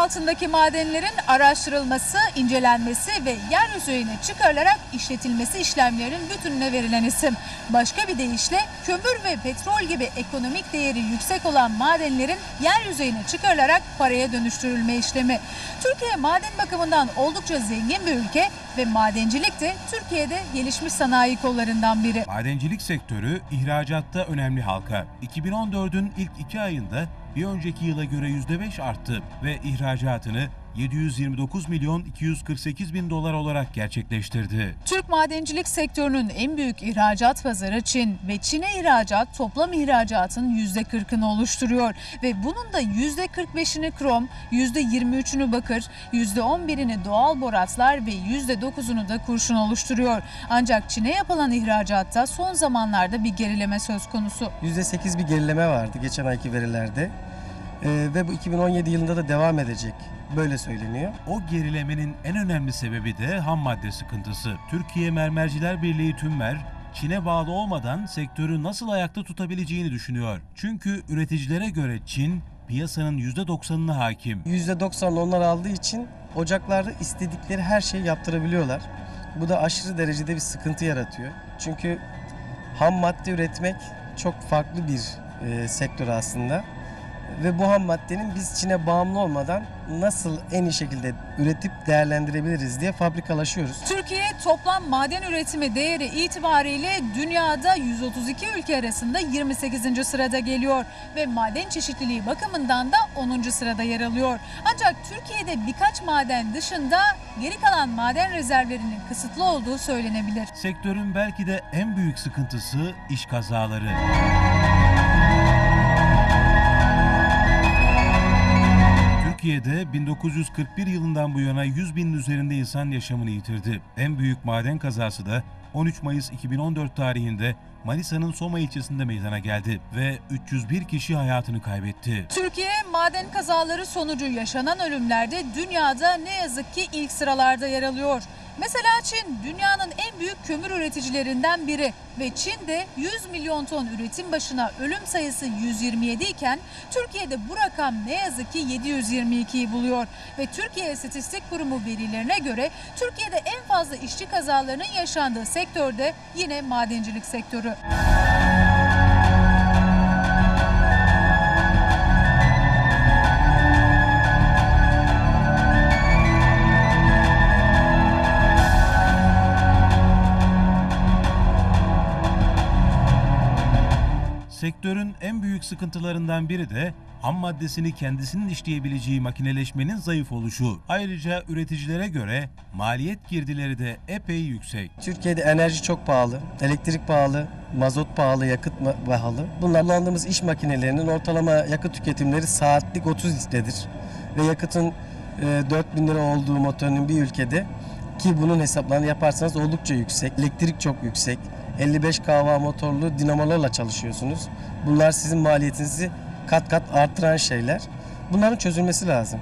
altındaki madenlerin araştırılması, incelenmesi ve yer yüzeyine çıkarılarak işletilmesi işlemlerinin bütününe verilen isim. Başka bir deyişle kömür ve petrol gibi ekonomik değeri yüksek olan madenlerin yer yüzeyine çıkarılarak paraya dönüştürülme işlemi. Türkiye maden bakımından oldukça zengin bir ülke ve madencilik de Türkiye'de gelişmiş sanayi kollarından biri. Madencilik sektörü ihracatta önemli halka. 2014'ün ilk iki ayında bir önceki yıla göre %5 arttı ve ihracatını 729 milyon 248 bin dolar olarak gerçekleştirdi. Türk madencilik sektörünün en büyük ihracat pazarı Çin ve Çin'e ihracat toplam ihracatın %40'ını oluşturuyor ve bunun da %45'ini krom, %23'ünü bakır, %11'ini doğal boratlar ve %9'unu da kurşun oluşturuyor. Ancak Çin'e yapılan ihracatta son zamanlarda bir gerileme söz konusu. %8 bir gerileme vardı geçen ayki verilerde. Ee, ve bu 2017 yılında da devam edecek. Böyle söyleniyor. O gerilemenin en önemli sebebi de ham madde sıkıntısı. Türkiye Mermerciler Birliği Tümmer, Çin'e bağlı olmadan sektörü nasıl ayakta tutabileceğini düşünüyor. Çünkü üreticilere göre Çin piyasanın %90'ına hakim. %90 onlar aldığı için ocaklarda istedikleri her şeyi yaptırabiliyorlar. Bu da aşırı derecede bir sıkıntı yaratıyor. Çünkü ham madde üretmek çok farklı bir e, sektör aslında. Ve bu ham maddenin biz Çin'e bağımlı olmadan nasıl en iyi şekilde üretip değerlendirebiliriz diye fabrikalaşıyoruz. Türkiye toplam maden üretimi değeri itibariyle dünyada 132 ülke arasında 28. sırada geliyor ve maden çeşitliliği bakımından da 10. sırada yer alıyor. Ancak Türkiye'de birkaç maden dışında geri kalan maden rezervlerinin kısıtlı olduğu söylenebilir. Sektörün belki de en büyük sıkıntısı iş kazaları. Türkiye'de 1941 yılından bu yana 100 binin üzerinde insan yaşamını yitirdi. En büyük maden kazası da 13 Mayıs 2014 tarihinde Manisa'nın Soma ilçesinde meydana geldi ve 301 kişi hayatını kaybetti. Türkiye maden kazaları sonucu yaşanan ölümlerde dünyada ne yazık ki ilk sıralarda yer alıyor. Mesela Çin dünyanın en büyük kömür üreticilerinden biri ve Çin'de 100 milyon ton üretim başına ölüm sayısı 127 iken Türkiye'de bu rakam ne yazık ki 722'yi buluyor ve Türkiye İstatistik Kurumu verilerine göre Türkiye'de en fazla işçi kazalarının yaşandığı sektörde yine madencilik sektörü. Sektörün en büyük sıkıntılarından biri de ham maddesini kendisinin işleyebileceği makineleşmenin zayıf oluşu. Ayrıca üreticilere göre maliyet girdileri de epey yüksek. Türkiye'de enerji çok pahalı, elektrik pahalı, mazot pahalı, yakıt pahalı. Bunlar kullandığımız iş makinelerinin ortalama yakıt tüketimleri saatlik 30 litredir. Ve yakıtın e, 4000 lira olduğu motorunun bir ülkede ki bunun hesaplarını yaparsanız oldukça yüksek. Elektrik çok yüksek. 55 kW motorlu dinamolarla çalışıyorsunuz. Bunlar sizin maliyetinizi kat kat artıran şeyler. Bunların çözülmesi lazım.